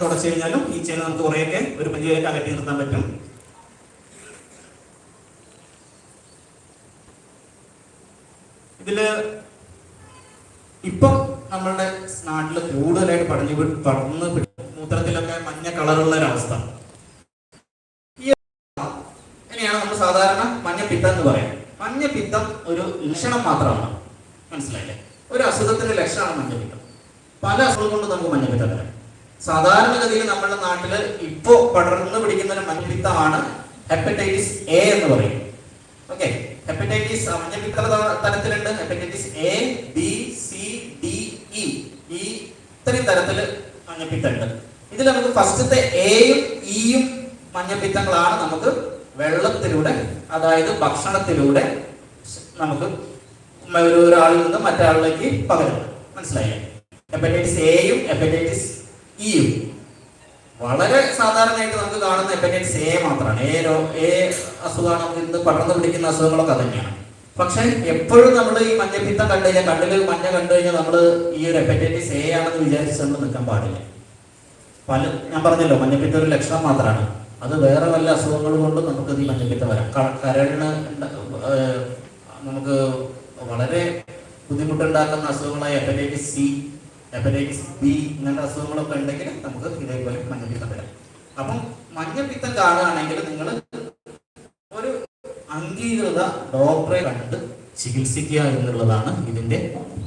തുടച്ചു കഴിഞ്ഞാലും ഈ ചെയിൻ നമുക്ക് കുറേയൊക്കെ ഒരു പരിധിയിലേക്ക് അകറ്റി നിർത്താൻ പറ്റും. ഇതിൽ ഇപ്പം നമ്മളുടെ നാട്ടിൽ കൂടുതലായിട്ട് പടഞ്ഞു പടർന്ന് മൂത്രത്തിലൊക്കെ മഞ്ഞ കളറുള്ള ഒരവസ്ഥ. ഈ ഇങ്ങനെയാണ് നമ്മൾ സാധാരണ മഞ്ഞപ്പിത്തം എന്ന് പറയാം? മഞ്ഞപ്പിത്തം ഒരു ലക്ഷണം മാത്രമാണ്. മനസ്സിലായില്ലേ? ഒരു അസുഖത്തിന്റെ ലക്ഷണമാണ് മഞ്ഞപ്പിത്തം പല അസുഖം കൊണ്ട് നമുക്ക് മഞ്ഞപ്പിത്തം വരാം. സാധാരണഗതിയിൽ നമ്മുടെ നാട്ടിൽ ഇപ്പോ പടർന്നു പിടിക്കുന്ന ഒരു മഞ്ഞപ്പിത്തമാണ് ഹെപ്പറ്റൈറ്റിസ് എ എന്ന് പറയും. ഓക്കെ? ഹെപ്പറ്റൈറ്റിസ് മഞ്ഞപ്പിത്ത തരത്തിലുണ്ട്. Hepatitis A B C D E. ഈ ഇത്രയും തരത്തിൽ മഞ്ഞപ്പിത്തുണ്ട്. ഇതിൽ നമുക്ക് ഫസ്റ്റത്തെ എയും ഇയും മഞ്ഞപ്പിത്തങ്ങളാണ് നമുക്ക് വെള്ളത്തിലൂടെ അതായത് ഭക്ഷണത്തിലൂടെ നമുക്ക് ഒരു ഒരാളിൽ നിന്ന് മറ്റൊരാളിലേക്ക് പകരുന്നത്. മനസ്സിലായി ഹെപ്പറ്റൈറ്റിസ് എയും ഹെപ്പറ്റൈറ്റിസ് ഇയും വളരെ സാധാരണയായിട്ട് നമുക്ക് കാണുന്ന ഹെപ്പറ്റൈറ്റിസ് എ മാത്രമാണ്. എ രോ എ അസുഖമാണ് നമുക്ക് ഇന്ന് പടർന്നു പിടിക്കുന്ന അസുഖങ്ങളൊക്കെ തന്നെയാണ്. പക്ഷെ എപ്പോഴും നമ്മൾ ഈ മഞ്ഞപ്പിത്തം കണ്ടു കഴിഞ്ഞാൽ കണ്ണിൽ മഞ്ഞ കണ്ടു കഴിഞ്ഞാൽ നമ്മൾ ഈ ഒരു ഹെപ്പറ്റൈറ്റിസ് എ ആണെന്ന് വിചാരിച്ച് നമ്മൾ നിൽക്കാൻ പാടില്ല. പല ഞാൻ പറഞ്ഞല്ലോ മഞ്ഞപ്പിത്തം ഒരു ലക്ഷണം മാത്രമാണ്. അത് വേറെ വല്ല അസുഖങ്ങൾ കൊണ്ട് നമുക്ക് ഈ മഞ്ഞപ്പിത്തം വരാം. കരളിന് നമുക്ക് വളരെ ബുദ്ധിമുട്ടുണ്ടാക്കുന്ന അസുഖങ്ങളായ ഹെപ്പറ്റൈറ്റിസ് സി ഹെപ്പറ്റൈറ്റിസ് ബി ഇങ്ങനത്തെ അസുഖങ്ങളൊക്കെ ഉണ്ടെങ്കിൽ നമുക്ക് ഇതേപോലെ മഞ്ഞപ്പിത്തം വരാം. അപ്പം മഞ്ഞപ്പിത്തം കാണുകയാണെങ്കിൽ നിങ്ങൾ ഒരു അംഗീകൃത ഡോക്ടറെ കണ്ട് ചികിത്സിക്കുക എന്നുള്ളതാണ് ഇതിന്റെ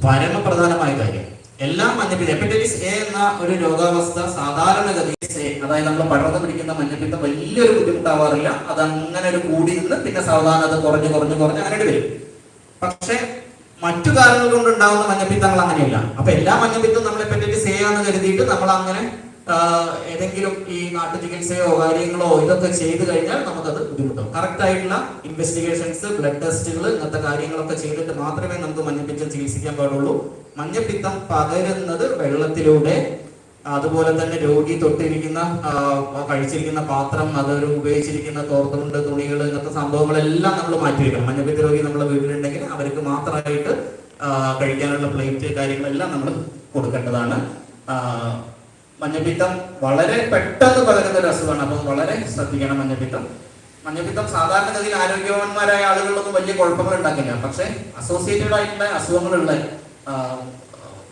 പരമപ്രധാനമായ കാര്യം. എല്ലാ മഞ്ഞപ്പിത്തം ഹെപ്പറ്റൈറ്റിസ് എ എന്ന ഒരു രോഗാവസ്ഥ സാധാരണഗതി അതായത് നമ്മൾ പടർന്നു പിടിക്കുന്ന മഞ്ഞപ്പിത്തം വലിയൊരു ബുദ്ധിമുട്ടാവാറില്ല. അത് അങ്ങനെ ഒരു കൂടി നിന്ന് പിന്നെ സാവധാനം അത് കുറഞ്ഞു കുറഞ്ഞു കുറഞ്ഞ് അങ്ങനെ വരും. പക്ഷെ മറ്റു കാരണങ്ങൾ കൊണ്ട് ഉണ്ടാകുന്ന മഞ്ഞപ്പിത്തങ്ങൾ അങ്ങനെയല്ല. അപ്പൊ എല്ലാ മഞ്ഞപ്പിത്തവും നമ്മളെ പറ്റി ആണെന്ന് കരുതിയിട്ട് നമ്മൾ അങ്ങനെ ഏതെങ്കിലും ഈ നാട്ടു ചികിത്സയോ കാര്യങ്ങളോ ഇതൊക്കെ ചെയ്തു കഴിഞ്ഞാൽ നമുക്കത് ബുദ്ധിമുട്ടും കറക്റ്റ് ആയിട്ടുള്ള ഇൻവെസ്റ്റിഗേഷൻസ് ബ്ലഡ് ടെസ്റ്റുകൾ ഇങ്ങനത്തെ കാര്യങ്ങളൊക്കെ ചെയ്തിട്ട് മാത്രമേ നമുക്ക് മഞ്ഞപ്പിത്തം ചികിത്സിക്കാൻ പാടുള്ളൂ. മഞ്ഞപ്പിത്തം പകരുന്നത് വെള്ളത്തിലൂടെ അതുപോലെ തന്നെ രോഗി തൊട്ടിരിക്കുന്ന കഴിച്ചിരിക്കുന്ന പാത്രം അതൊരു ഉപയോഗിച്ചിരിക്കുന്ന തോർത്തുണ്ട് തുണികൾ ഇങ്ങനത്തെ സംഭവങ്ങളെല്ലാം നമ്മൾ മാറ്റി വെക്കണം മഞ്ഞപ്പിത്ത രോഗി നമ്മുടെ വീട്ടിലുണ്ടെങ്കിൽ അവർക്ക് മാത്രമായിട്ട് കഴിക്കാനുള്ള പ്ലേറ്റ് കാര്യങ്ങളെല്ലാം നമ്മൾ കൊടുക്കേണ്ടതാണ്. മഞ്ഞപ്പിത്തം വളരെ പെട്ടെന്ന് പകരുന്ന ഒരു അസുഖമാണ്. അപ്പം വളരെ ശ്രദ്ധിക്കണം മഞ്ഞപ്പിത്തം. മഞ്ഞപ്പിത്തം സാധാരണഗതിയിൽ ആരോഗ്യവാന്മാരായ ആളുകളൊന്നും വലിയ കുഴപ്പങ്ങൾ ഉണ്ടാക്കില്ല. പക്ഷെ അസോസിയേറ്റഡ് ആയിട്ടുള്ള അസുഖങ്ങളുള്ള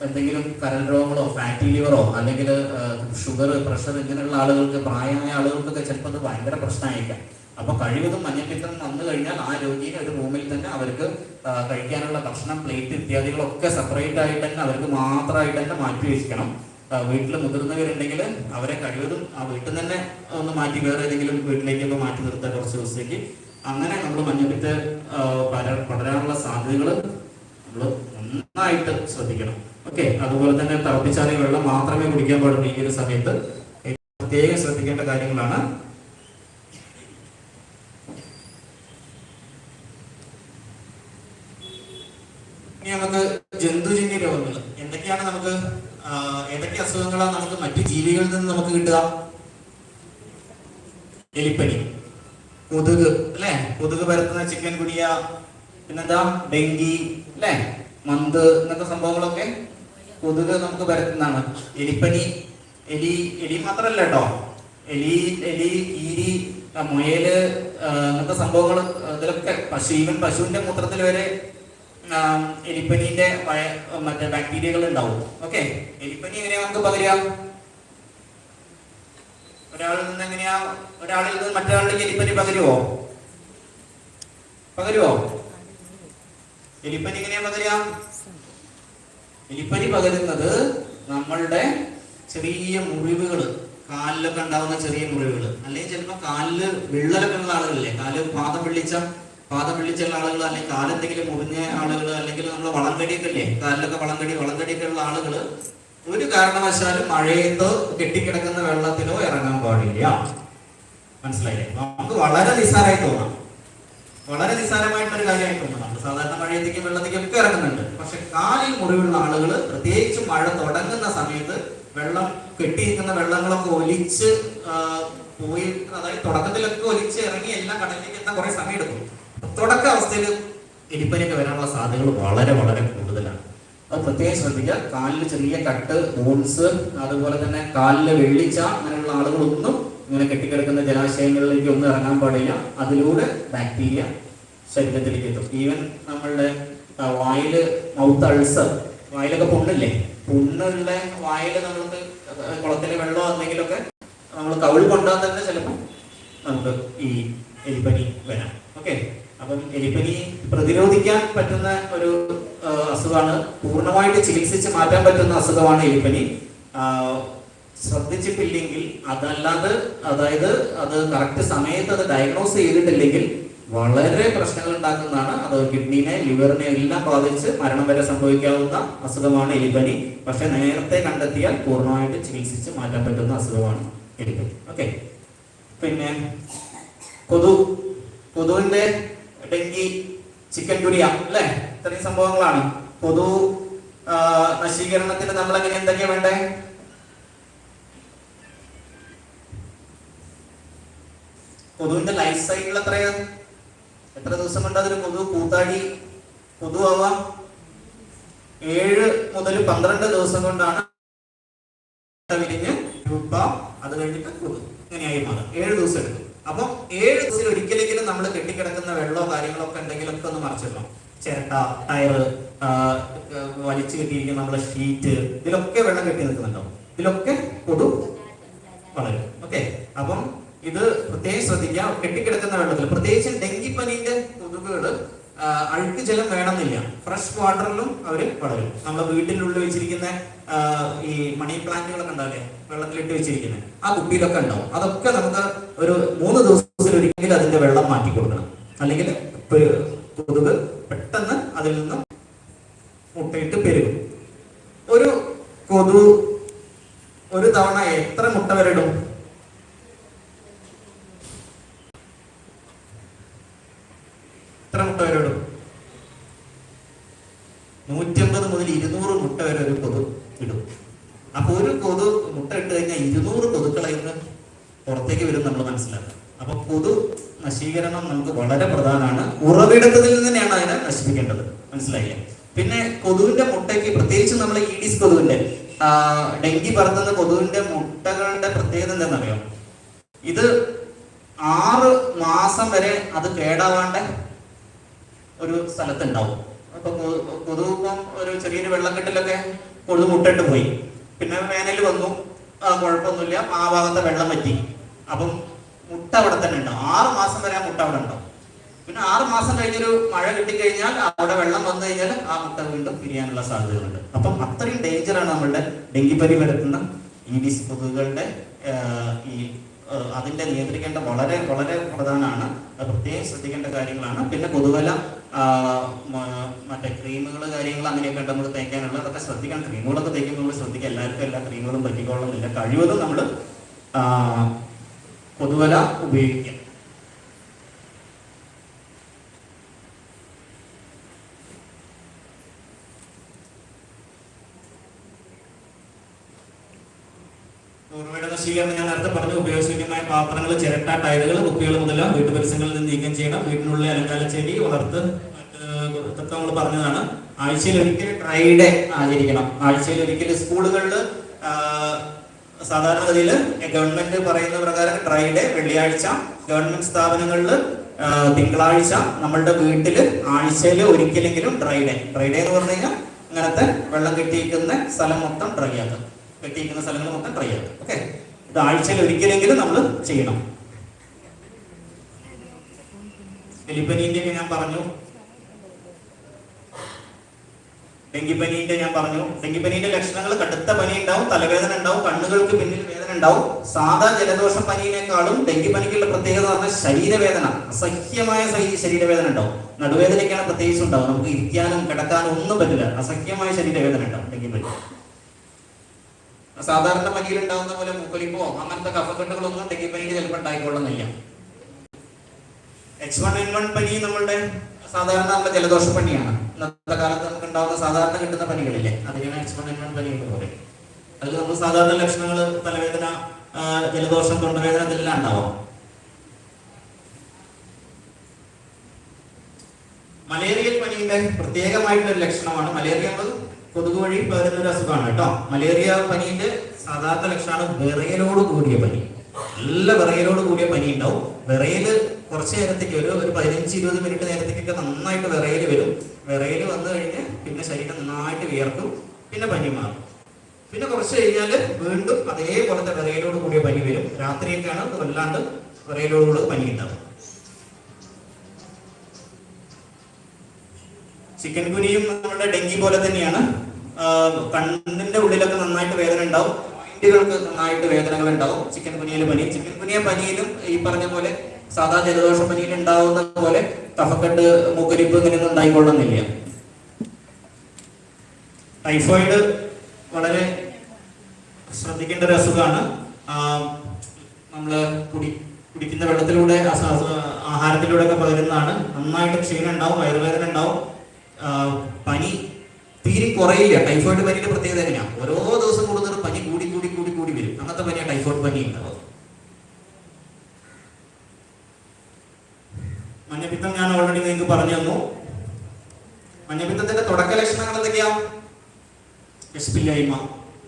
എന്തെങ്കിലും കരൽ രോഗങ്ങളോ ഫാറ്റി ലിവറോ അല്ലെങ്കിൽ ഷുഗർ പ്രഷർ ഇങ്ങനെയുള്ള ആളുകൾക്ക് പ്രായമായ ആളുകൾക്കൊക്കെ ചിലപ്പോൾ അത് ഭയങ്കര പ്രശ്നമായിരിക്കാം അപ്പൊ കഴിവതും മഞ്ഞപ്പിത്തം വന്നു കഴിഞ്ഞാൽ ആ രോഗിയെ ഒരു റൂമിൽ തന്നെ അവർക്ക് കഴിക്കാനുള്ള ഭക്ഷണം പ്ലേറ്റ് ഇത്യാദികളൊക്കെ സെപ്പറേറ്റ് ആയിട്ട് തന്നെ അവർക്ക് മാത്രമായിട്ട് തന്നെ മാറ്റി വെച്ചിരിക്കണം വീട്ടിൽ മുതിർന്നവരുണ്ടെങ്കിൽ അവരെ കഴിവതും ആ വീട്ടിൽ തന്നെ ഒന്ന് മാറ്റി വേറെ ഏതെങ്കിലും വീട്ടിലേക്കൊക്കെ മാറ്റി നിർത്താൻ കുറച്ച് ദിവസത്തേക്ക്. അങ്ങനെ നമ്മൾ മഞ്ഞപ്പിത്ത പടരാനുള്ള സാധ്യതകൾ നമ്മൾ നന്നായിട്ട് ശ്രദ്ധിക്കണം. ഓക്കെ അതുപോലെ തന്നെ തിളപ്പിച്ചാറിയ വെള്ളം മാത്രമേ കുടിക്കാൻ പാടുള്ളൂ ഈ ഒരു സമയത്ത്. പ്രത്യേകം ശ്രദ്ധിക്കേണ്ട കാര്യങ്ങളാണ്. നമുക്ക് ജന്തുജന്യ രോഗങ്ങൾ. എന്തൊക്കെയാണ് നമുക്ക് ഏതൊക്കെ അസുഖങ്ങളാണ് നമുക്ക് മറ്റു ജീവികളിൽ നിന്ന് നമുക്ക് കിട്ടുക? എലിപ്പനി കൊതുക് അല്ലെ? കൊതുക് പരത്തുന്ന ചിക്കൻ കുടിയ പിന്നെന്താ? ഡെങ്കി അല്ലെ? മന്ത് എന്നൊക്കെ സംഭവങ്ങളൊക്കെ കൊതുക് നമുക്ക് പരത്തുന്നതാണ്. എലിപ്പനി എലി എലി മാത്രല്ല കേട്ടോ എലി എലി ഈരി മുയൽ അങ്ങനത്തെ സംഭവങ്ങൾ ഇതിലൊക്കെ പശു ഈവൻ പശുവിന്റെ മൂത്രത്തിൽ വരെ എലിപ്പനീന്റെ മറ്റേ ബാക്ടീരിയകൾ ഉണ്ടാവും ഓക്കെ എലിപ്പനി എങ്ങനെയാ നമുക്ക് പകരാ ഒരാളിൽ നിന്ന് എങ്ങനെയാ ഒരാളിൽ നിന്ന് മറ്റൊരാളിലേക്ക് എലിപ്പനി പകരുവോ? പകരുവോ? എലിപ്പനി എങ്ങനെയാ പകരാം എലിപ്പനി പകരുന്നത് നമ്മളുടെ ചെറിയ മുറിവുകൾ കാലിലൊക്കെ ഉണ്ടാവുന്ന ചെറിയ മുറിവുകൾ അല്ലെങ്കിൽ ചിലപ്പോൾ കാലിൽ വിള്ളലൊക്കെ ഉള്ള ആളുകളില്ലേ? കാൽ പാദം വെള്ളിച്ച പാദം വെള്ളിച്ചുള്ള ആളുകൾ അല്ലെങ്കിൽ കാലെന്തെങ്കിലും മുറിഞ്ഞ ആളുകൾ അല്ലെങ്കിൽ നമ്മൾ വളംകടിയൊക്കെ ഇല്ലേ? കാലിലൊക്കെ വളംകടി വളംകടിയൊക്കെ ഉള്ള ആളുകൾ ഒരു കാരണവശാലും മഴയത്തോ കെട്ടിക്കിടക്കുന്ന വെള്ളത്തിലോ ഇറങ്ങാൻ പാടില്ല. മനസ്സിലായില്ലേ? നമുക്ക് വളരെ നിസ്സാരമായി തോന്നാം. വളരെ നിസ്സാരമായിട്ടൊരു കാര്യമായിട്ടുണ്ട് സാധാരണ മഴയത്തേക്കും വെള്ളത്തേക്കും ഒക്കെ ഇറങ്ങുന്നുണ്ട്. പക്ഷെ കാലിൽ മുറിവുള്ള ആളുകൾ പ്രത്യേകിച്ച് മഴ തുടങ്ങുന്ന സമയത്ത് വെള്ളം കെട്ടിയിരിക്കുന്ന വെള്ളങ്ങളൊക്കെ ഒലിച്ച് പോയി അതായത് തുടക്കത്തിലൊക്കെ ഒലിച്ച് ഇറങ്ങി എല്ലാം കടലിലേക്ക് എത്താൻ കുറെ സമയം എടുക്കും തുടക്ക അവസ്ഥയിൽ എലിപ്പനിയൊക്കെ വരാനുള്ള സാധ്യതകൾ വളരെ വളരെ കൂടുതലാണ്. അത് പ്രത്യേകം ശ്രദ്ധിക്കുക. കാലിൽ ചെറിയ കട്ട് ബോൺസ് അതുപോലെ തന്നെ കാലിലെ വെള്ളിച്ച അങ്ങനെയുള്ള ആളുകളൊന്നും ഇങ്ങനെ കെട്ടിക്കിടക്കുന്ന ജലാശയങ്ങളിലേക്ക് ഒന്നും ഇറങ്ങാൻ പാടില്ല. അതിലൂടെ ബാക്ടീരിയ ശരീരത്തിലേക്ക് എത്തും. ഈവൻ നമ്മളുടെ വായിൽ മൗത്ത് അൾസർ വായിലൊക്കെ പുണ്ണില്ലേ? പുണ്ണുള്ള വായിൽ നമ്മൾക്ക് കുളത്തിലെ വെള്ളമോ എന്തെങ്കിലുമൊക്കെ നമ്മൾ കവിൾ കൊണ്ടാൽ തന്നെ ചിലപ്പോൾ നമുക്ക് ഈ എലിപ്പനി വരാം. ഓക്കെ അപ്പം എലിപ്പനി പ്രതിരോധിക്കാൻ പറ്റുന്ന ഒരു അസുഖമാണ്. പൂർണമായിട്ട് ചികിത്സിച്ച് മാറ്റാൻ പറ്റുന്ന അസുഖമാണ് എലിപ്പനി. ശ്രദ്ധിച്ചിട്ടില്ലെങ്കിൽ അതല്ലാതെ അതായത് അത് കറക്റ്റ് സമയത്ത് അത് ഡയഗ്നോസ് ചെയ്തിട്ടില്ലെങ്കിൽ വളരെ പ്രശ്നങ്ങൾ ഉണ്ടാക്കുന്നതാണ്. അത് കിഡ്നീനെ ലിവറിനെ എല്ലാം ബാധിച്ച് മരണം വരെ സംഭവിക്കാവുന്ന അസുഖമാണ് എലിപ്പനി. പക്ഷെ നേരത്തെ കണ്ടെത്തിയാൽ പൂർണമായിട്ട് ചികിത്സിച്ച് മാറ്റാൻ പറ്റുന്ന അസുഖമാണ് എലിപ്പനി. ഓക്കെ പിന്നെ കൊതു. കൊതുവിന്റെ ഡെങ്കി ചിക്കൻ ഗുരിയ അല്ലേ? ഇത്രയും സംഭവങ്ങളാണ്. കൊതു നശീകരണത്തിന് നമ്മൾ എങ്ങനെ എന്തൊക്കെയാ വേണ്ടേ? കൊതുവിന്റെ ലൈഫ് സൈക്കിൾ എത്രയാ എത്ര ദിവസം കൊണ്ട് അതൊരു കൊതു കൂത്താടി കൊതു ആവാം ഏഴ് മുതൽ പന്ത്രണ്ട് ദിവസം കൊണ്ടാണ് വിരിഞ്ഞ് രൂപ അത് കഴിഞ്ഞിട്ട് കൊതു ഇങ്ങനെയായി മാറും. ഏഴ് ദിവസം എടുക്കും. അപ്പം ഏഴ് ദിവസത്തിൽ ഒരിക്കലെങ്കിലും നമ്മൾ കെട്ടിക്കിടക്കുന്ന വെള്ളമോ കാര്യങ്ങളോ ഒക്കെ ഉണ്ടെങ്കിലൊക്കെ ഒന്ന് മറിച്ചിടണം ചിരട്ട ടയർ വലിച്ചു കെട്ടിയിരിക്കുന്ന നമ്മളെ ഷീറ്റ് ഇതിലൊക്കെ വെള്ളം കെട്ടി നിൽക്കുന്നുണ്ടാവും. ഇതിലൊക്കെ കൊതു വളരും. ഓക്കെ അപ്പം ഇത് പ്രത്യേകം ശ്രദ്ധിക്കുക. കെട്ടിക്കിടക്കുന്ന വെള്ളത്തിൽ. പ്രത്യേകിച്ച് ഡെങ്കിപ്പനിന്റെ കൊതുകുകൾ അഴുക്ക് ജലം വേണമെന്നില്ല. ഫ്രഷ് വാട്ടറിലും അവർ വളരും. നമ്മുടെ വീട്ടിനുള്ളിൽ വെച്ചിരിക്കുന്ന ഈ മണി പ്ലാന്റുകളൊക്കെ ഉണ്ടാവില്ലേ വെള്ളത്തിലിട്ട് വെച്ചിരിക്കുന്നത് ആ കുപ്പിയിലൊക്കെ ഉണ്ടാവും. അതൊക്കെ നമുക്ക് ഒരു മൂന്ന് ദിവസത്തിൽ ഒരിക്കലും അതിന്റെ വെള്ളം മാറ്റി കൊടുക്കണം. അല്ലെങ്കിൽ കൊതുക് പെട്ടെന്ന് അതിൽ നിന്ന് മുട്ടയിട്ട് പെരുകും. ഒരു കൊതു ഒരു തവണ എത്ര മുട്ട വരെ ഇടും? എത്ര മുട്ട വരെ ഇടും? നൂറ്റമ്പത് മുതൽ ഇരുന്നൂറ് മുട്ട വരെ ഒരു കൊതു ഇടും. അപ്പൊ ഒരു കൊതു മുട്ട ഇട്ട് കഴിഞ്ഞാൽ ഇരുന്നൂറ് കൊതുക്കളെ ഇന്ന് പുറത്തേക്ക് വരും നമ്മൾ മനസ്സിലാക്കുക അപ്പൊ കൊതു നശീകരണം നമുക്ക് വളരെ പ്രധാനമാണ്. ഉറവിടത്തിൽ നിന്ന് തന്നെയാണ് അതിനെ നശിപ്പിക്കേണ്ടത്. മനസ്സിലായില്ലേ? പിന്നെ കൊതുവിന്റെ മുട്ടയ്ക്ക് പ്രത്യേകിച്ച് നമ്മൾ ഈഡിസ് കൊതുവിന്റെ ഡെങ്കി പറത്തുന്ന കൊതുവിന്റെ മുട്ടകളുടെ പ്രത്യേകത എന്താണെന്നറിയാം? ഇത് ആറ് മാസം വരെ അത് കേടാവാണ്ട ഒരു സ്ഥലത്തുണ്ടാവും. അപ്പൊ കൊ- ഇപ്പം ഒരു ചെറിയൊരു വെള്ളക്കെട്ടിലൊക്കെ കൊതു മുട്ടിട്ട് പോയി. പിന്നെ വേനൽ വന്നു. ആ കുഴപ്പമൊന്നുമില്ല. ആ ഭാഗത്തെ വെള്ളം പറ്റി അപ്പം മുട്ട അവിടെ തന്നെ ഉണ്ടാവും ആറ് മാസം വരെ ആ മുട്ട അവിടെ ഉണ്ടാവും. പിന്നെ ആറ് മാസം കഴിഞ്ഞൊരു മഴ കിട്ടിക്കഴിഞ്ഞാൽ അവിടെ വെള്ളം വന്നു കഴിഞ്ഞാൽ ആ മുട്ട വീണ്ടും പിരിയാനുള്ള സാധ്യതകളുണ്ട്. അപ്പം അത്രയും ഡേഞ്ചറാണ് നമ്മളുടെ ഡെങ്കിപ്പനി വരുത്തുന്ന ഈഡിസ് കൊതുകുകളുടെ ആ, ഈ ആ, അതിന്റെ നിയന്ത്രിക്കേണ്ട വളരെ വളരെ പ്രധാനമാണ്. പ്രത്യേകം ശ്രദ്ധിക്കേണ്ട കാര്യങ്ങളാണ്. പിന്നെ കൊതുവല മറ്റേ ക്രീമുകൾ കാര്യങ്ങൾ അങ്ങനെയൊക്കെ നമ്മൾ തേക്കാനുള്ള അതൊക്കെ ശ്രദ്ധിക്കണം. ക്രീമുകളൊക്കെ തേക്കുമ്പോൾ നമ്മൾ ശ്രദ്ധിക്കുക. എല്ലാവർക്കും എല്ലാ ക്രീമുകളും പറ്റിക്കൊള്ളുന്നില്ല കഴിവതും നമ്മൾ കൊതുവല ഉപയോഗിക്കുക ഉറവിട നശീകരണം ഞാൻ നേരത്തെ പറഞ്ഞു ഉപയോഗശൂന്യമായ പാത്രങ്ങൾ ചിരട്ട ടയറുകൾ കുപ്പികൾ മുതൽ വീട്ടുപരിസരങ്ങളിൽ നിന്ന് നീക്കം ചെയ്യണം. വീട്ടിനുള്ളിൽ അലങ്കാര ചെടി വളർത്ത് നമ്മൾ പറഞ്ഞതാണ്. ആഴ്ചയിൽ ഒരിക്കൽ ഡ്രൈഡേ ആചരിക്കണം. ആഴ്ചയിൽ ഒരിക്കൽ സ്കൂളുകളിൽ സാധാരണഗതിയിൽ ഗവൺമെന്റ് പറയുന്ന പ്രകാരം ഡ്രൈഡേ വെള്ളിയാഴ്ച ഗവൺമെന്റ് സ്ഥാപനങ്ങളിൽ തിങ്കളാഴ്ച നമ്മളുടെ വീട്ടിൽ ആഴ്ചയിൽ ഒരിക്കലെങ്കിലും ഡ്രൈഡേ ഡ്രൈഡേ എന്ന് പറഞ്ഞു കഴിഞ്ഞാൽ ഇങ്ങനത്തെ വെള്ളം കെട്ടിയിരിക്കുന്ന സ്ഥലം മൊത്തം ഡ്രൈ ആക്കുക കെട്ടിയിരിക്കുന്ന സ്ഥലങ്ങൾ മൊത്തം ട്രൈ ആക്കുക ഓക്കെ? ഇത് ആഴ്ചയിൽ ഒരിക്കലെങ്കിലും നമ്മൾ ചെയ്യണം. എലിപ്പനീന്റെ ഞാൻ പറഞ്ഞു. ഡെങ്കിപ്പനീന്റെ ഞാൻ പറഞ്ഞു. ഡെങ്കിപ്പനീന്റെ ലക്ഷണങ്ങൾ കടുത്ത പനി ഉണ്ടാവും തലവേദന ഉണ്ടാവും കണ്ണുകൾക്ക് പിന്നിൽ വേദന ഉണ്ടാവും. സാധാ ജലദോഷ പനിയിനേക്കാളും ഡെങ്കിപ്പനിക്കുള്ള പ്രത്യേകത പറഞ്ഞാൽ ശരീരവേദന അസഹ്യമായ ശരീ- ശരീരവേദന ഉണ്ടാവും. നടുവേദനയ്ക്കാണ് പ്രത്യേകിച്ച് ഉണ്ടാവും നമുക്ക് ഇരിക്കാനും കിടക്കാനും ഒന്നും പറ്റില്ല. അസഹ്യമായ ശരീരവേദന ഉണ്ടാവും ഡെങ്കിപ്പനി സാധാരണ പനിയിൽ ഉണ്ടാകുന്ന പോലെ മൂക്കൊലിപ്പോ അങ്ങനത്തെ കഫക്കെട്ടുകളൊന്നും ഡെങ്കിപ്പനിക്ക് ചിലപ്പോൾ ഉണ്ടായിക്കൊള്ളുന്നില്ല. എച്ച് വൺ എൻ വൺ പനി നമ്മളുടെ സാധാരണ നമ്മുടെ ജലദോഷ പനിയാണ്. ഇന്നത്തെ കാലത്ത് നമുക്ക് ഉണ്ടാവുന്ന സാധാരണ കിട്ടുന്ന പനികളില്ലേ? അതിനാണ് എച്ച് വൺ എൻ വൺ പനി എന്ന് പറയും. അതിൽ നമ്മൾ സാധാരണ ലക്ഷണങ്ങൾ തലവേദന ജലദോഷം തൊണ്ടവേദന ഇതെല്ലാം ഉണ്ടാവും. മലേറിയൽ പനിയുടെ പ്രത്യേകമായിട്ടുള്ള ഒരു ലക്ഷണമാണ്. മലേറിയ എന്നത് കൊതുക് വഴി പകരുന്ന ഒരു അസുഖമാണ് കേട്ടോ. മലേറിയ പനിന്റെ സാധാരണ ലക്ഷണം വിറയലോട് കൂടിയ പനി. നല്ല വിറയലോട് കൂടിയ പനി ഉണ്ടാവും. വിറയൽ കുറച്ച് നേരത്തേക്ക് ഒരു ഒരു പതിനഞ്ച് ഇരുപത് മിനിറ്റ് നേരത്തേക്കൊക്കെ നന്നായിട്ട് വിറയൽ വരും. വിറയൽ വന്നു കഴിഞ്ഞ് പിന്നെ ശരീരം നന്നായിട്ട് വിയർക്കും. പിന്നെ പനി മാറും. പിന്നെ കുറച്ച് കഴിഞ്ഞാൽ വീണ്ടും അതേപോലത്തെ വിറയലോട് കൂടിയ പനി വരും. രാത്രിയൊക്കെയാണ് വല്ലാണ്ട് വിറയലോട് കൂടി പനി ഉണ്ടാവും ചിക്കൻ കുനിയും നമ്മുടെ ഡെങ്കി പോലെ തന്നെയാണ്. കണ്ണിന്റെ ഉള്ളിലൊക്കെ നന്നായിട്ട് വേദന ഉണ്ടാവും. പോയിന്റുകൾക്ക് നന്നായിട്ട് വേദനകൾ ഉണ്ടാവും. ചിക്കൻ കുനിയിലെ പനി. ചിക്കൻ കുനിയ പനിയിലും ഈ പറഞ്ഞ പോലെ സാധാ ജലദോഷ പനിയിൽ ഉണ്ടാവുന്ന പോലെ കഫക്കെട്ട് മൂക്കരിപ്പ് ഇങ്ങനെയൊന്നും ഉണ്ടായിക്കൊള്ളുന്നില്ല. ടൈഫോയിഡ് വളരെ ശ്രദ്ധിക്കേണ്ട ഒരു അസുഖമാണ്. നമ്മൾ കുടി കുടിക്കുന്ന വെള്ളത്തിലൂടെ ആഹാരത്തിലൂടെ ഒക്കെ പകരുന്നതാണ്. നന്നായിട്ട് ക്ഷീണം ഉണ്ടാവും വയറുവേദന ഉണ്ടാവും. പനി തീരെ കുറയില്ല. ടൈഫോയിഡ് പനിയുടെ പ്രത്യേകത എങ്ങനെയാണ് ഓരോ ദിവസം കൂടുന്നത് പനി കൂടി കൂടി കൂടി കൂടി വരും. അങ്ങനത്തെ പനിയാണ് ടൈഫോയിഡ് പനി ഉണ്ടാവും മഞ്ഞപ്പിത്തം ഞാൻ ഓൾറെഡി നിങ്ങൾക്ക് പറഞ്ഞു തന്നു. മഞ്ഞപ്പിത്തത്തിന്റെ തുടക്ക ലക്ഷണങ്ങൾ എന്തൊക്കെയാ? വിശപ്പില്ലായ്മ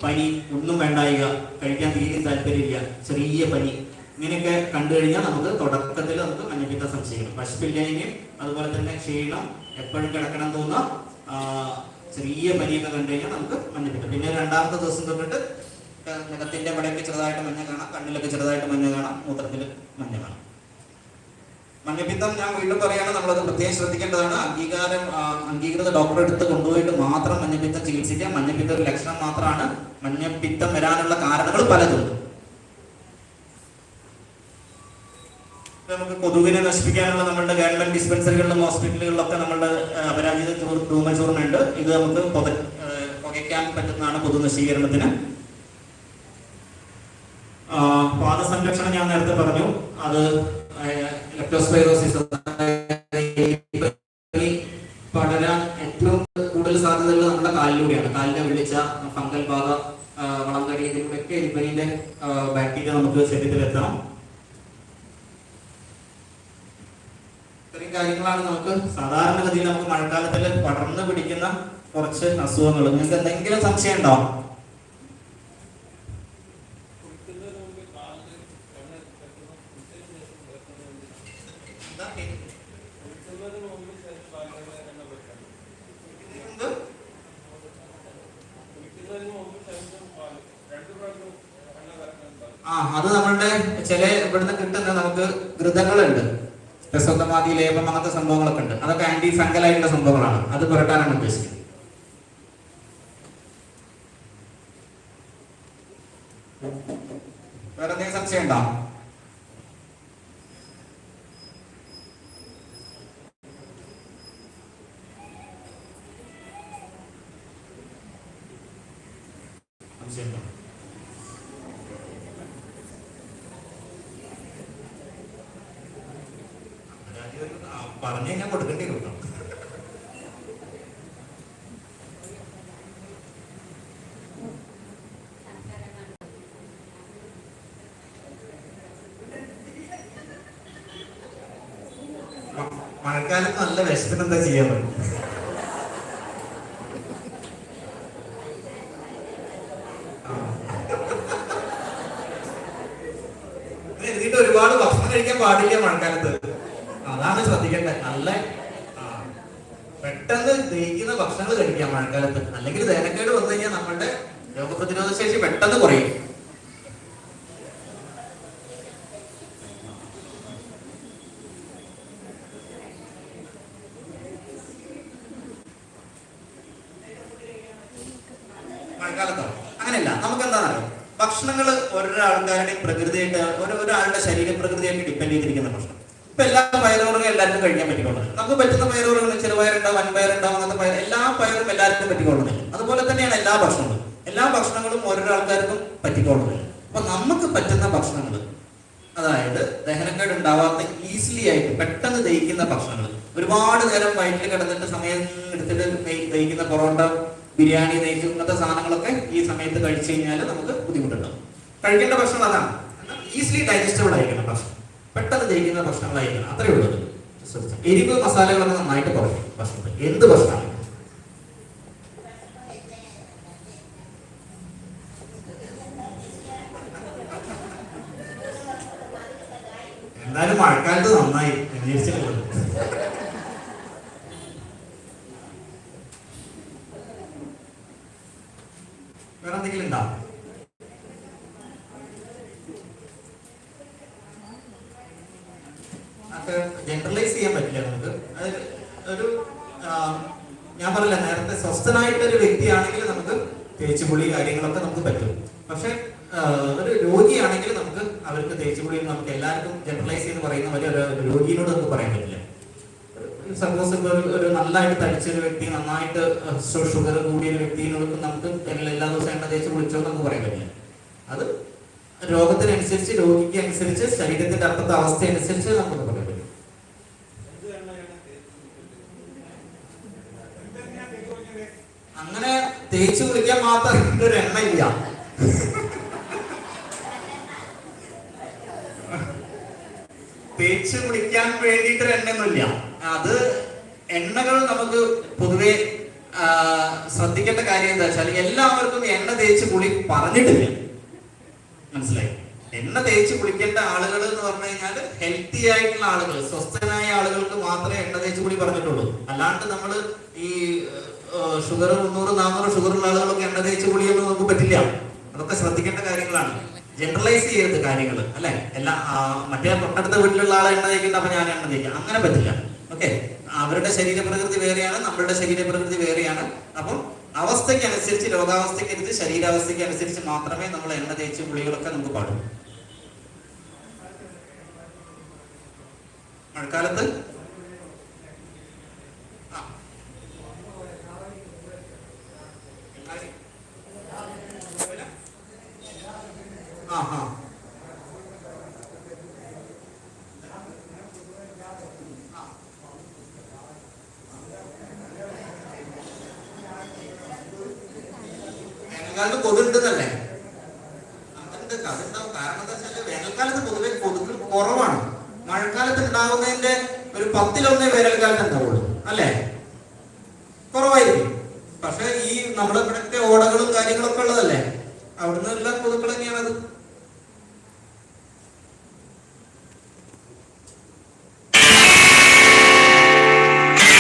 പനി ഒന്നും വേണ്ടായിക കഴിക്കാൻ തീരെ താല്പര്യമില്ല ചെറിയ പനി. ഇങ്ങനെയൊക്കെ കണ്ടു കഴിഞ്ഞാൽ നമുക്ക് തുടക്കത്തിൽ നമുക്ക് മഞ്ഞപ്പിത്തം സംശയിക്കണം പശുപ്പില്ലായ്മയും അതുപോലെ തന്നെ ക്ഷീണം എപ്പോഴും കിടക്കണം തോന്നുക ചെറിയ പനിയൊക്കെ കണ്ടു കഴിഞ്ഞാൽ നമുക്ക് മഞ്ഞപ്പിത്തം പിന്നെ രണ്ടാമത്തെ ദിവസം തൊട്ടിട്ട് മുഖത്തിന്റെ ഇവിടെയൊക്കെ ചെറുതായിട്ട് മഞ്ഞ കാണാം കണ്ണിലൊക്കെ ചെറുതായിട്ട് മഞ്ഞ കാണാം മൂത്രത്തിൽ മഞ്ഞ കാണാം. മഞ്ഞപ്പിത്തം ഞാൻ വീണ്ടും പറയാണ് നമ്മളത് പ്രത്യേകം ശ്രദ്ധിക്കേണ്ടതാണ്. അംഗീകാരം അംഗീകൃത ഡോക്ടറെ അടുത്ത് കൊണ്ടുപോയിട്ട് മാത്രം മഞ്ഞപ്പിത്തം ചികിത്സിക്കാം. മഞ്ഞപ്പിത്ത ഒരു ലക്ഷണം മാത്രമാണ്. മഞ്ഞപ്പിത്തം വരാനുള്ള കാരണങ്ങൾ പലതുണ്ട് ഇപ്പൊ നമുക്ക് കൊതുകിനെ നശിപ്പിക്കാനുള്ള നമ്മുടെ ഗവൺമെന്റ് ഡിസ്പെൻസറികളിലും ഹോസ്പിറ്റലുകളിലൊക്കെ നമ്മുടെ അപരാജിത അപരാജിത ഉണ്ട് ഇത് നമുക്ക് പുക പുകയ്ക്കാൻ പറ്റുന്നതാണ് പൊതു നശീകരണത്തിന്. പാദസംരക്ഷണം ഞാൻ നേരത്തെ പറഞ്ഞു. അത് പടരാൻ ഏറ്റവും കൂടുതൽ സാധ്യതകൾ നമ്മുടെ കാലിലൂടെയാണ്. കാലിന്റെ വിളിച്ച ഫംഗൽ ബാധ വളം ഇതിലൂടെയൊക്കെ എലിപ്പനിന്റെ ബാക്ടീരിയ നമുക്ക് ശരീരത്തിൽ കാര്യങ്ങളാണ് നമുക്ക് സാധാരണഗതിയിൽ നമുക്ക് മഴക്കാലത്തിൽ പടർന്നു പിടിക്കുന്ന കുറച്ച് അസുഖങ്ങൾ. നിങ്ങൾക്ക് എന്തെങ്കിലും സംശയം ഉണ്ടോ? ആ അത് നമ്മളുടെ ചില ഇവിടുന്ന് കിട്ടുന്ന നമുക്ക് ഘൃതങ്ങളുണ്ട് രസോത്തമാതി ലേപം അങ്ങനത്തെ സംഭവങ്ങളൊക്കെ ഉണ്ട്. അതൊക്കെ ആന്റി ഫംഗലായിട്ടുള്ള സംഭവങ്ങളാണ്. അത് പുരട്ടാനാണ് ഉദ്ദേശിക്കുന്നത് വേറെ എന്തെങ്കിലും സംശയം ഉണ്ടോ സംശയം ഉണ്ടോ പറഞ്ഞു ഞാൻ കൊടുക്കേണ്ടി വരും. മഴക്കാലത്ത് നല്ല വിശപ്പിന് എന്താ ചെയ്യാൻ പറ്റും? ഒരുപാട് ഭക്ഷണം കഴിക്കാൻ പാടില്ല മഴക്കാലത്ത്. അതാണ് ശ്രദ്ധിക്കേണ്ടത്. നല്ല പെട്ടെന്ന് ദഹിക്കുന്ന ഭക്ഷണങ്ങൾ കഴിക്കാം മഴക്കാലത്ത് അല്ലെങ്കിൽ ദേനക്കേട് വന്നു കഴിഞ്ഞാൽ നമ്മളുടെ രോഗപ്രതിരോധ ശേഷി പെട്ടെന്ന് കുറയും മഴക്കാലത്തോ അങ്ങനെയല്ല നമുക്ക് എന്താണെന്നറിയോ ഭക്ഷണങ്ങൾ ഓരോരാൾക്കാരുടെയും പ്രകൃതിയായിട്ട് ഓരോ ഒരാളുടെ ശരീര പ്രകൃതിയായിട്ട് ഡിപ്പെൻഡ് ചെയ്തിരിക്കുന്ന ഭക്ഷണം പയറുകളും എല്ലാവർക്കും കഴിക്കാൻ പറ്റിക്കൊള്ളണം നമുക്ക് പറ്റുന്ന പയറുകൾ ചെറുപയറുണ്ടാവും വൻപയറുണ്ടാവും അങ്ങനത്തെ പയർ എല്ലാ പയറും എല്ലാവർക്കും പറ്റിക്കൊള്ളണം അതുപോലെ തന്നെയാണ് എല്ലാ ഭക്ഷണങ്ങളും. എല്ലാ ഭക്ഷണങ്ങളും ഓരോരോ ആൾക്കാർക്കും പറ്റിക്കൊള്ളണം അപ്പൊ നമുക്ക് പറ്റുന്ന ഭക്ഷണങ്ങൾ അതായത് ദഹനക്കേട് ഉണ്ടാവാത്ത ഈസിലി ആയിട്ട് പെട്ടെന്ന് ദഹിക്കുന്ന ഭക്ഷണങ്ങൾ. ഒരുപാട് നേരം വയറ്റിൽ കിടന്നിട്ട് സമയം എടുത്തിട്ട് ദഹിക്കുന്ന പൊറോട്ട ബിരിയാണി നെയ്ച്ചോറ് ഇങ്ങനത്തെ സാധനങ്ങളൊക്കെ ഈ സമയത്ത് കഴിച്ചു കഴിഞ്ഞാൽ നമുക്ക് ബുദ്ധിമുട്ടുണ്ടാവും. കഴിക്കേണ്ട ഭക്ഷണം അതാണ്. ഈസിലി ഡൈജസ്റ്റബിൾ ആയിരിക്കണം ഭക്ഷണം. പെട്ടെന്ന് ജയിക്കുന്ന ഭക്ഷണങ്ങളായിരിക്കണം അത്രേ ഉള്ളത് ശ്രദ്ധിച്ചാൽ. എരിവ് മസാലകളൊക്കെ നന്നായിട്ട് കുറയ്ക്കും ഭക്ഷണത്തിൽ. എന്ത് ഭക്ഷണമാണെങ്കിലും എന്തായാലും മഴക്കാലത്ത് നന്നായി അന്വേഷിച്ചിട്ടുള്ളത് വേറെ എന്തെങ്കിലും ഉണ്ടോ അത് ജനറലൈസ് ചെയ്യാൻ പറ്റില്ല നമുക്ക് അത് ഒരു ആ, ഞാൻ പറഞ്ഞില്ല നേരത്തെ വ്യക്തിയാണെങ്കിൽ നമുക്ക് തേച്ചുപുളി കാര്യങ്ങളൊക്കെ നമുക്ക് പറ്റും. പക്ഷെ ഒരു രോഗിയാണെങ്കിൽ നമുക്ക് അവർക്ക് തേച്ചുപുളി നമുക്ക് എല്ലാവർക്കും ജനറലൈസ് ചെയ്ത് പറയുന്ന പോലെ ഒരു രോഗിയോട് നമുക്ക് പറയാൻ പറ്റില്ല. സപ്പോസ് ഒരു- നന്നായിട്ട് തടിച്ചൊരു വ്യക്തി നന്നായിട്ട് ഷുഗർ കൂടിയ ഒരു വ്യക്തിയോട് നമുക്ക് എല്ലാ ദിവസവും എണ്ണ തേച്ച് എന്ന് നമുക്ക് പറയാൻ പറ്റില്ല. അത് രോഗത്തിനനുസരിച്ച് രോഗിക്ക് അനുസരിച്ച് ശരീരത്തിന്റെ അപ്പത്തെ അവസ്ഥ അനുസരിച്ച് നമുക്ക് പറയാൻ പറ്റും അങ്ങനെ തേച്ച് കുളിക്കാൻ മാത്രം ഒരു എണ്ണ ഇല്ല തേച്ച് കുളിക്കാൻ വേണ്ടിയിട്ട് എണ്ണയൊന്നുമില്ല. അത് എണ്ണകൾ നമുക്ക് പൊതുവെ ശ്രദ്ധിക്കേണ്ട കാര്യം എന്താ വെച്ചാൽ എല്ലാവർക്കും എണ്ണ തേച്ച് കുളി പറഞ്ഞിട്ടില്ല. മനസ്സിലായി? എണ്ണ തേച്ച് കുളിക്കേണ്ട ആളുകൾ എന്ന് പറഞ്ഞു കഴിഞ്ഞാൽ ഹെൽത്തി ആയിട്ടുള്ള ആളുകൾ സ്വസ്ഥനായ ആളുകൾക്ക് മാത്രമേ എണ്ണ തേച്ച് കുളി പറഞ്ഞിട്ടുള്ളൂ. അല്ലാണ്ട് നമ്മൾ ഈ ഷുഗർ മുന്നൂറ് നാനൂറ് ഷുഗർ ഉള്ള ആളുകളൊക്കെ എണ്ണ തേച്ച് കുളിയൊന്നും നമുക്ക് പറ്റില്ല. അതൊക്കെ ശ്രദ്ധിക്കേണ്ട കാര്യങ്ങളാണ്. ജനറലൈസ് ചെയ്യരുത് കാര്യങ്ങൾ അല്ലെ? എല്ലാ മറ്റേ തൊട്ടടുത്ത വീട്ടിലുള്ള ആളെ എണ്ണ തേക്കില്ല അപ്പൊ ഞാൻ എണ്ണ തേക്കാം. അങ്ങനെ പറ്റില്ല. ഓക്കെ അവരുടെ ശരീരപ്രകൃതി വേറെയാണ് നമ്മളുടെ ശരീരപ്രകൃതി വേറെയാണ്. അപ്പം അവസ്ഥയ്ക്ക് അനുസരിച്ച് രോഗാവസ്ഥയ്ക്ക് അനുസരിച്ച് ശരീരാവസ്ഥയ്ക്ക് അനുസരിച്ച് മാത്രമേ നമ്മൾ എണ്ണ തേച്ച് കുളികളൊക്കെ നമുക്ക് പാടുള്ളൂ. മഴക്കാലത്ത് ആ. ആ ആ വേനൽക്കാലത്ത് കൊതുണ്ടെന്നല്ലേ അതുണ്ട് അതുണ്ടാവും കാരണം എന്താ വെച്ചാൽ വേനൽക്കാലത്ത് പൊതുവെ കൊതുക് കുറവാണ്. മഴക്കാലത്ത് ഉണ്ടാകുന്നതിന്റെ ഒരു പത്തിലൊന്നേ വേനൽക്കാലത്ത് ഉണ്ടാവുള്ളൂ. അല്ലേ?